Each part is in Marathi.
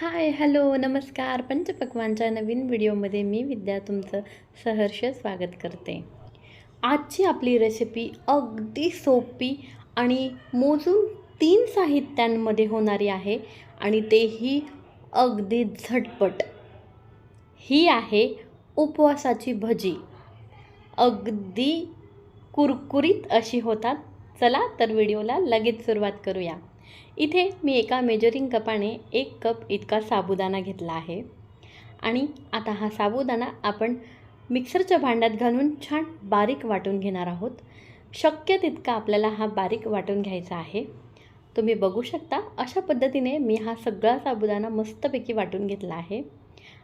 हाय हॅलो नमस्कार. पंचपक्वानच्या नवीन व्हिडिओमध्ये मी विद्या तुमचं सहर्ष स्वागत करते. आजची आपली रेसिपी अगदी सोपी आणि मोजून तीन साहित्यांमध्ये होणारी आहे आणि तेही अगदी झटपट. ही आहे उपवासाची भजी. अगदी कुरकुरीत अशी होतात. चला तर व्हिडिओला लगेच सुरुवात करूया. इथे मी एका मेजरिंग कपाने एक कप इतका साबुदाणा घेतला आहे. आणि आता हा साबुदाणा आपण मिक्सरच्या भांड्यात घालून छान बारीक वाटून घेणार आहोत. शक्य तितका आपल्याला हा बारीक वाटून घ्यायचा आहे. तुम्ही बघू शकता अशा पद्धतीने मी हा सगळा साबुदाणा मस्तपैकी वाटून घेतला आहे.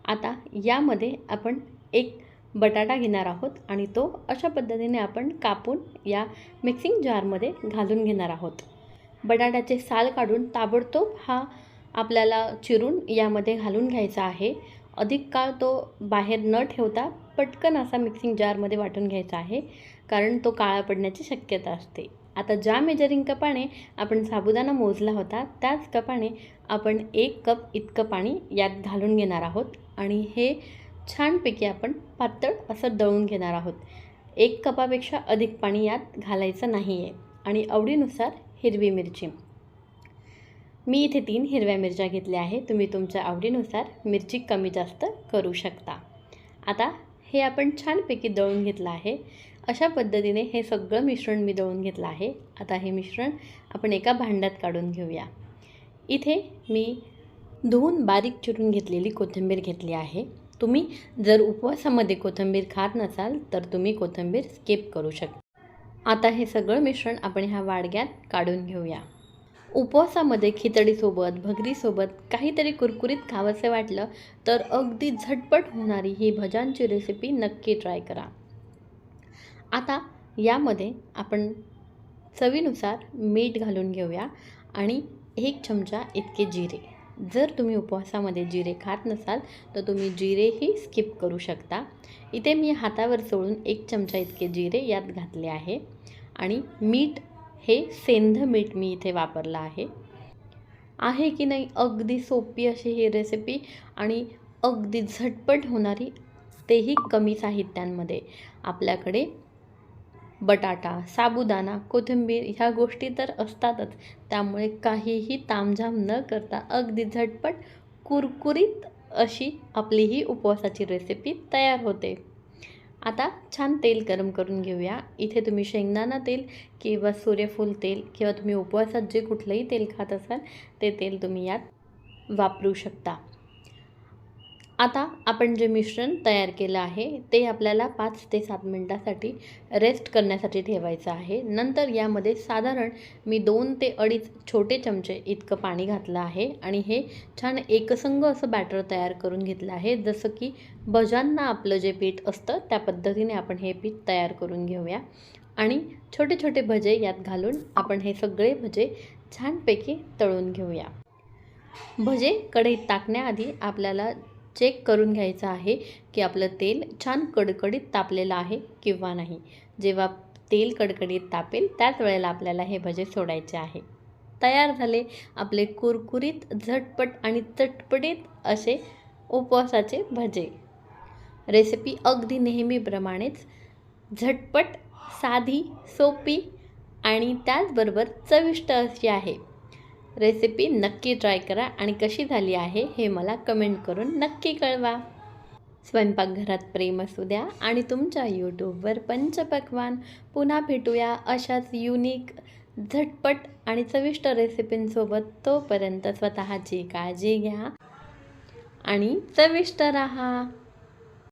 आता यामध्ये आपण एक बटाटा घेणार आहोत आणि तो अशा पद्धतीने आपण कापून या मिक्सिंग जारमध्ये घालून घेणार आहोत. बटाट्याचे साल काढून ताबडतोब हा आपल्याला चिरून यामध्ये घालून घ्यायचा आहे. अधिक काळ तो बाहेर न ठेवता पटकन असा मिक्सिंग जारमध्ये वाटून घ्यायचा आहे कारण तो काळा पडण्याची शक्यता असते. आता ज्या मेजरिंग कपाने आपण साबुदाणा मोजला होता त्याच कपाने आपण एक कप इतकं पाणी यात घालून घेणार आहोत आणि हे छानपैकी आपण पातळ असं दळून घेणार आहोत. एक कपापेक्षा अधिक पाणी यात घालायचं नाही आहे आणि आवडीनुसार हिरवी मिरची. मी इथे तीन हिरव्या मिरच्या घेतल्या आहे तुम्ही तुमच्या आवडीनुसार मिरची कमी जास्त करू शकता. आता हे आपण छानपैकी दळून घेतलं आहे. अशा पद्धतीने हे सगळं मिश्रण मी दळून घेतलं आहे. आता हे मिश्रण आपण एका भांड्यात काढून घेऊया. इथे मी धुवून बारीक चिरून घेतलेली कोथिंबीर घेतली आहे. तुम्ही जर उपवासामध्ये कोथिंबीर खात नसाल तर तुम्ही कोथिंबीर स्किप करू शकता. आता हे सगळं मिश्रण आपण ह्या वाडग्यात काढून घेऊया. उपवासामध्ये खिचडीसोबत भगरीसोबत काहीतरी कुरकुरीत खावंसं वाटलं तर अगदी झटपट होणारी ही भजांची रेसिपी नक्की ट्राय करा. आता यामध्ये आपण चवीनुसार मीठ घालून घेऊया आणि एक चमचा इतके जिरे. जर तुम्ही उपवासामध्ये जिरे खात नसाल तर तुम्ही जिरेही स्किप करू शकता. इथे मी हातावर सोडून एक चमचा इतके जिरे यात घातले आहे. आणि मीठ हे सेंध मीठ मी इथे वापरलं आहे. आहे की नाही अगदी सोपी अशी ही रेसिपी आणि अगदी झटपट होणारी तेही कमी साहित्यांमध्ये. आपल्याकडे बटाटा साबुदाणा कोथिंबीर ह्या गोष्टी तर असतातच. त्यामुळे काहीही तामझाम न करता अगदी झटपट कुरकुरीत अशी आपली ही उपवासाची रेसिपी तयार होते. आता छान तेल गरम करून घेऊया. इथे तुम्ही शेंगदाणा तेल किंवा सूर्यफूल तेल किंवा तुम्ही उपवासात जे कुठलंही तेल खात असाल ते तेल तुम्ही यात वापरू शकता. आता आपण जे मिश्रण तयार केलं आहे ते आपल्याला पाच ते सात मिनटासाठी रेस्ट करण्यासाठी ठेवायचं आहे. नंतर यामध्ये साधारण मी दोन ते अडीच छोटे चमचे इतकं पाणी घातलं आहे आणि हे छान एकसंग असं बॅटर तयार करून घेतलं आहे. जसं की भजांना आपलं जे पीठ असतं त्या पद्धतीने आपण हे पीठ तयार करून घेऊया. आणि छोटे छोटे भजे यात घालून आपण हे सगळे भजे छानपैकी तळून घेऊया. भजे कढईत टाकण्याआधी आपल्याला चेक करून घ्यायचं आहे की आपलं तेल छान कडकडीत तापलेलं आहे किंवा नाही. जेव्हा तेल कडकडीत तापेल त्याच वेळेला आपल्याला हे भजे सोडायचे आहे. तयार झाले आपले कुरकुरीत झटपट आणि चटपटीत असे उपवासाचे भजे. रेसिपी अगदी नेहमीप्रमाणेच झटपट साधी सोपी आणि त्याचबरोबर चविष्ट अशी आहे. रेसिपी नक्की ट्राय करा आणि कशी झाली आहे हे मला कमेंट करून नक्की कळवा. स्वयंपाकघरात प्रेम असू द्या आणि तुमच्या यूट्यूबवर पंचपक्वान पुन्हा भेटूया अशाच युनिक झटपट आणि चविष्ट रेसिपींसोबत तोपर्यंत स्वतःची काळजी घ्या आणि चविष्ट राहा.